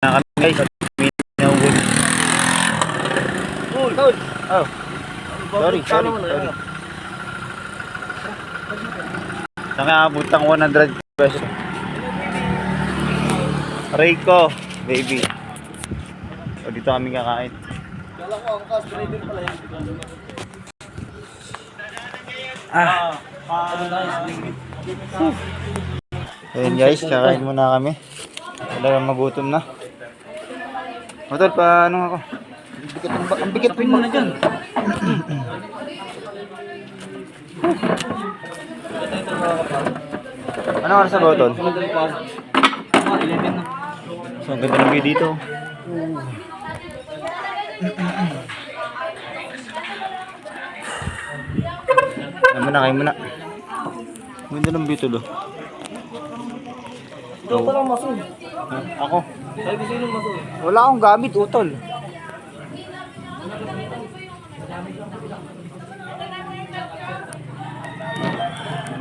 na kami guys. At minahugod. Tol. Oh. Sorry, sorry, sorry. ano? Saan abutang 100 pesos? Rico, baby. O dito kami kakain. Kala ko ang cash driver pala yan. Ah. Ayun guys, kakain muna kami. Talagang magutom na. Hotel, pa ano ako? Ang bigat, ang, ang bigat Pin mo na dyan. Ano oras na ba hotel? Tumagal pa. 11 na. So, ang ganda ng view dito. Kain muna, kain muna. Ang Ganda ng view tulo. Ito palang masul. Ako. Sabi sino masul. Wala akong gamit, utol.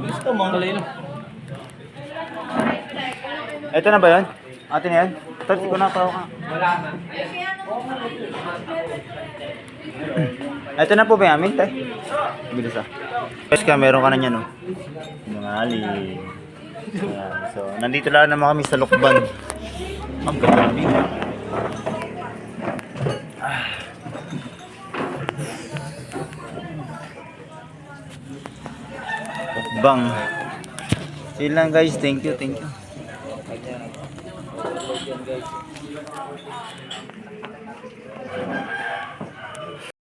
Gusto mo, na. Ito na ba yun? Atin yan? Tati ko na pa ako. Wala na. Ito na po ba yung amin, tay? Bilis ah. Guys ka, meron ka na yan, no? Nangali. Ayan. So, nandito lang naman kami sa Lukban. Ang view. Ah. Lukbang. Yun lang guys. Thank you, thank you. Yan guys.